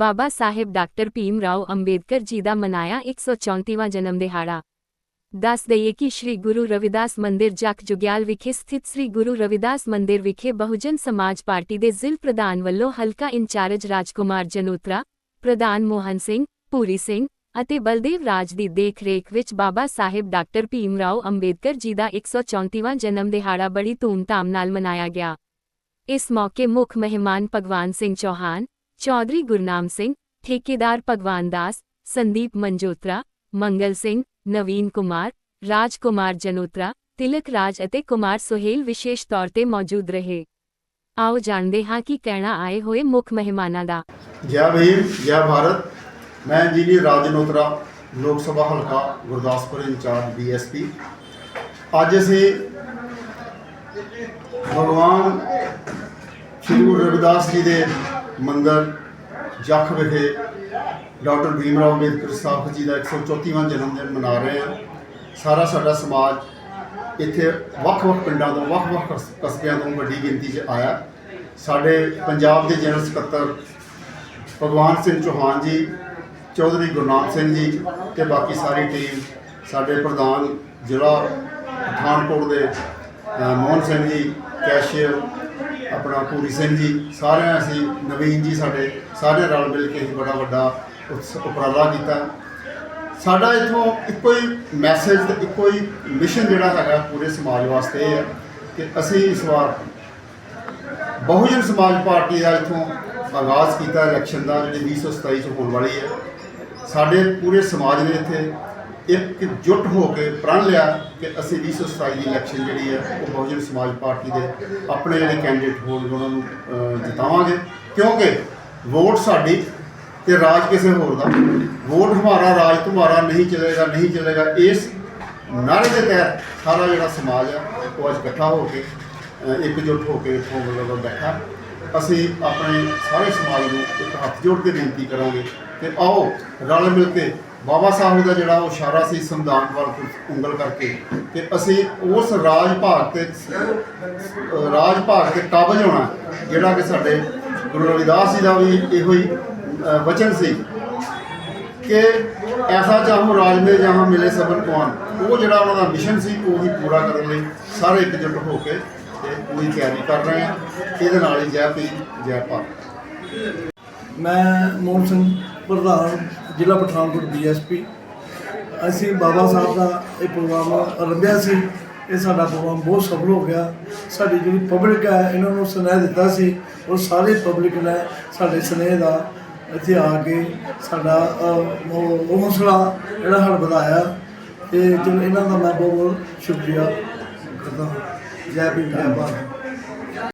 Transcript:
ਬਾਬਾ ਸਾਹਿਬ doctor Bhim Rao Ambedkar ji ਦਾ ਮਨਾਇਆ 134ਵਾਂ ਜਨਮ ਦਿਹਾੜਾ। ਦੱਸ ਦਈਏ ਕਿ ਸ੍ਰੀ ਗੁਰੂ ਰਵਿਦਾਸ ਮੰਦਿਰ ਜੱਕ ਜੁਗਿਆਲ ਵਿਖੇ ਸਥਿਤ ਸ੍ਰੀ ਗੁਰੂ ਰਵਿਦਾਸ ਮੰਦਿਰ ਵਿਖੇ ਬਹੁਜਨ ਸਮਾਜ ਪਾਰਟੀ ਦੇ ਜ਼ਿਲ੍ਹ ਪ੍ਰਧਾਨ ਵੱਲੋਂ ਹਲਕਾ ਇੰਚਾਰਜ ਰਾਜਕੁਮਾਰ ਜਨੋਤਰਾ, ਪ੍ਰਧਾਨ ਮੋਹਨ ਸਿੰਘ ਪੂਰੀ ਸਿੰਘ ਅਤੇ ਬਲਦੇਵ ਰਾਜ ਦੀ ਦੇਖ-ਰੇਖ ਵਿੱਚ ਬਾਬਾ ਸਾਹਿਬ ਡਾਕਟਰ ਭੀਮ ਰਾਓ ਅੰਬੇਦਕਰ ਜੀ ਦਾ 134ਵਾਂ ਜਨਮ ਦਿਹਾੜਾ ਬੜੀ ਧੂਮਧਾਮ ਨਾਲ ਮਨਾਇਆ ਗਿਆ। ਇਸ ਮੌਕੇ ਮੁੱਖ ਮਹਿਮਾਨ ਭਗਵਾਨ ਸਿੰਘ ਚੌਹਾਨ ਚੌਧਰੀ ਗੁਰਨਾਮ ਸਿੰਘ, ਠੇਕੇਦਾਰ ਭਗਵਾਨ ਦਾਸ, ਸੰਦੀਪ ਮਨਜੋਤਰਾ ਮੰਗਲ ਸਿੰਘ, ਨਵੀਨ ਕੁਮਾਰ ਰਾਜ ਕੁਮਾਰ ਜਨੋਤਰਾ, ਤਿਲਕ ਰਾਜ ਅਤੇ ਕੁਮਾਰ ਸੁਹੇਲ ਵਿਸ਼ੇਸ਼ ਤੌਰ ਤੇ ਮੌਜੂਦ ਰਹੇ। ਆਓ ਜਾਣਦੇ ਹਾਂ ਕਿ ਕਹਿਣਾ ਆਏ ਹੋਏ ਮੁੱਖ ਮਹਿਮਾਨਾਂ ਦਾ। ਜੈ ਭੀਮ, ਜੈ ਭਾਰਤ। ਮੈਂ ਇੰਜੀਨੀਅਰ ਰਾਜਨੋਤਰਾ, ਲੋਕ ਸਭਾ ਹਲਕਾ, ਗੁਰਦਾਸਪੁਰ ਇੰਚਾਰਜ ਬੀਐਸਪੀ ਅੱਜ ਅਸੀਂ ਭਗਵਾਨ ਸ਼੍ਰੀ ਗੁਰੂ ਰਵਿਦਾਸ ਜੀ ਦੇ ਮੰਦਰ ਜੱਖ ਵਿਖੇ ਡਾਕਟਰ ਭੀਮ ਰਾਓ ਅੰਬੇਦਕਰ ਸਾਹਿਬ ਜੀ ਦਾ 134ਵਾਂ ਜਨਮ ਦਿਨ ਮਨਾ ਰਹੇ ਹਾਂ। ਸਾਰਾ ਸਾਡਾ ਸਮਾਜ ਇੱਥੇ ਵੱਖ-ਵੱਖ ਪਿੰਡਾਂ ਤੋਂ ਵੱਖ-ਵੱਖ ਕਸ- ਕਸਬਿਆਂ ਤੋਂ ਵੱਡੀ ਗਿਣਤੀ 'ਚ ਆਇਆ। ਸਾਡੇ ਪੰਜਾਬ ਦੇ ਜਨਰਲ ਸਕੱਤਰ ਭਗਵਾਨ ਸਿੰਘ ਚੌਹਾਨ ਜੀ, ਚੌਧਰੀ ਗੁਰਨਾਮ ਸਿੰਘ ਜੀ ਤੇ ਬਾਕੀ ਸਾਰੀ ਟੀਮ, ਸਾਡੇ ਪ੍ਰਧਾਨ ਜ਼ਿਲ੍ਹਾ ਪਠਾਨਕੋਟ ਦੇ ਮੋਹਨ ਸਿੰਘ ਜੀ, ਕੈਸ਼ੀਅਰ ਆਪਣਾ ਪੂਰੀ ਸਿੰਘ ਜੀ, ਸਾਰਿਆਂ ਅਸੀਂ ਨਵੀਨ ਜੀ ਸਾਡੇ ਸਾਰੇ ਰਲ ਮਿਲ ਕੇ ਹੀ ਬੜਾ ਵੱਡਾ ਉਪਰਾਲਾ ਕੀਤਾ। ਸਾਡਾ ਇਥੋਂ ਇੱਕੋ ਹੀ ਮੈਸੇਜ ਤੇ ਇੱਕੋ ਹੀ ਮਿਸ਼ਨ ਜਿਹੜਾ ਹੈਗਾ ਪੂਰੇ ਸਮਾਜ ਵਾਸਤੇ ਇਹ ਹੈ ਕਿ ਅਸੀਂ ਇਸ ਵਾਰ ਬਹੁਜਨ ਸਮਾਜ ਪਾਰਟੀ ਦਾ ਇਥੋਂ ਆਗਾਜ਼ ਕੀਤਾ ਇਲੈਕਸ਼ਨ ਦਾ, ਜਿਹੜੀ 2027 ਚ ਹੋਣ ਵਾਲੀ ਹੈ। ਸਾਡੇ ਪੂਰੇ ਸਮਾਜ ਨੇ ਇੱਥੇ ਇੱਕ ਜੁੱਟ ਹੋ ਕੇ ਪ੍ਰਣ ਲਿਆ ਕਿ ਅਸੀਂ 2027 ਦੀ ਇਲੈਕਸ਼ਨ ਜਿਹੜੀ ਹੈ ਉਹ ਬਹੁਜਨ ਸਮਾਜ ਪਾਰਟੀ ਦੇ ਆਪਣੇ ਜਿਹੜੇ ਕੈਂਡੀਡੇਟ ਹੋਣਗੇ ਉਹਨਾਂ ਨੂੰ ਜਿਤਾਵਾਂਗੇ। ਕਿਉਂਕਿ ਵੋਟ ਸਾਡੀ ਤੇ ਰਾਜ ਕਿਸੇ ਹੋਰ ਦਾ। ਵੋਟ ਹਮਾਰਾ ਰਾਜ ਤੁਹਾਰਾ ਨਹੀਂ ਚਲੇਗਾ ਨਹੀਂ ਚਲੇਗਾ। ਇਸ ਨਾਰੇ ਦੇ ਤਹਿਤ ਸਾਰਾ ਜਿਹੜਾ ਸਮਾਜ ਹੈ ਉਹ ਅੱਜ ਇਕੱਠਾ ਹੋ ਕੇ ਅ, ਇੱਕਜੁੱਟ ਹੋ ਕੇ ਇੱਥੋਂ ਮਤਲਬ ਬੈਠਾ। ਅਸੀਂ ਆਪਣੇ ਸਾਰੇ ਸਮਾਜ ਨੂੰ ਇੱਕ ਹੱਥ ਜੋੜ ਕੇ ਬੇਨਤੀ ਕਰਾਂਗੇ ਕਿ ਆਓ ਰਲ ਮਿਲ ਕੇ ਬਾਬਾ ਸਾਹਿਬ ਦਾ ਜਿਹੜਾ ਉਹ ਇਸ਼ਾਰਾ ਸੀ ਸੰਵਿਧਾਨ ਵੱਲ ਉਂਗਲ ਕਰਕੇ ਕਿ ਅਸੀਂ ਉਸ ਰਾਜ ਭਾਗ ਤੇ ਰਾਜ ਭਾਗ ਤੇ ਕਾਬਜ ਹੋਣਾ, ਜਿਹੜਾ ਕਿ ਸਾਡੇ ਗੁਰੂ ਰਵਿਦਾਸ ਜੀ ਦਾ ਵੀ ਇਹੋ ਹੀ ਵਚਨ ਸੀ ਕਿ ਐਸਾ ਚਾਹੋ ਰਾਜ ਮੇ ਜਹਾਂ ਮਿਲੇ ਸਬਨ ਕੌਣ। ਉਹ ਜਿਹੜਾ ਉਹਨਾਂ ਦਾ ਮਿਸ਼ਨ ਸੀ, ਉਹ ਵੀ ਪੂਰਾ ਕਰਨ ਲਈ ਸਾਰੇ ਇਕਜੁੱਟ ਹੋ ਕੇ ਤੇ ਪੂਰੀ ਤਿਆਰੀ ਕਰ ਰਹੇ ਆ ਇਹਦੇ ਨਾਲ ਹੀ ਜੈ ਪੀ ਜੈ ਭਾਰਤ। ਮੈਂ ਮੋਹਨ ਸਿੰਘ, ਪ੍ਰਧਾਨ ਜ਼ਿਲ੍ਹਾ ਪਠਾਨਕੋਟ ਬੀਐਸਪੀ ਅਸੀਂ ਬਾਬਾ ਸਾਹਿਬ ਦਾ ਇਹ ਪ੍ਰੋਗਰਾਮ ਆਰੰਭਿਆ ਸੀ। ਇਹ ਸਾਡਾ ਪ੍ਰੋਗਰਾਮ ਬਹੁਤ ਸਫਲ ਹੋ ਗਿਆ। ਸਾਡੀ ਜਿਹੜੀ ਪਬਲਿਕ ਹੈ, ਇਹਨਾਂ ਨੂੰ ਸੁਨੇਹਾ ਦਿੱਤਾ ਸੀ। ਉਹ ਸਾਰੇ ਪਬਲਿਕ ਨੇ ਸਾਡੇ ਸੁਨੇਹੇ ਦਾ ਇੱਥੇ ਆ ਕੇ ਸਾਡਾ ਉਹ ਹੌਸਲਾ ਜਿਹੜਾ ਹੜ ਵਧਾਇਆ। ਤੇ ਚਲੋ, ਇਹਨਾਂ ਦਾ ਮੈਂ ਬਹੁਤ ਬਹੁਤ ਸ਼ੁਕਰੀਆ ਕਰਦਾ ਹਾਂ। ਜੈ ਭੀਮ, ਜੈ ਭਾਰਤ।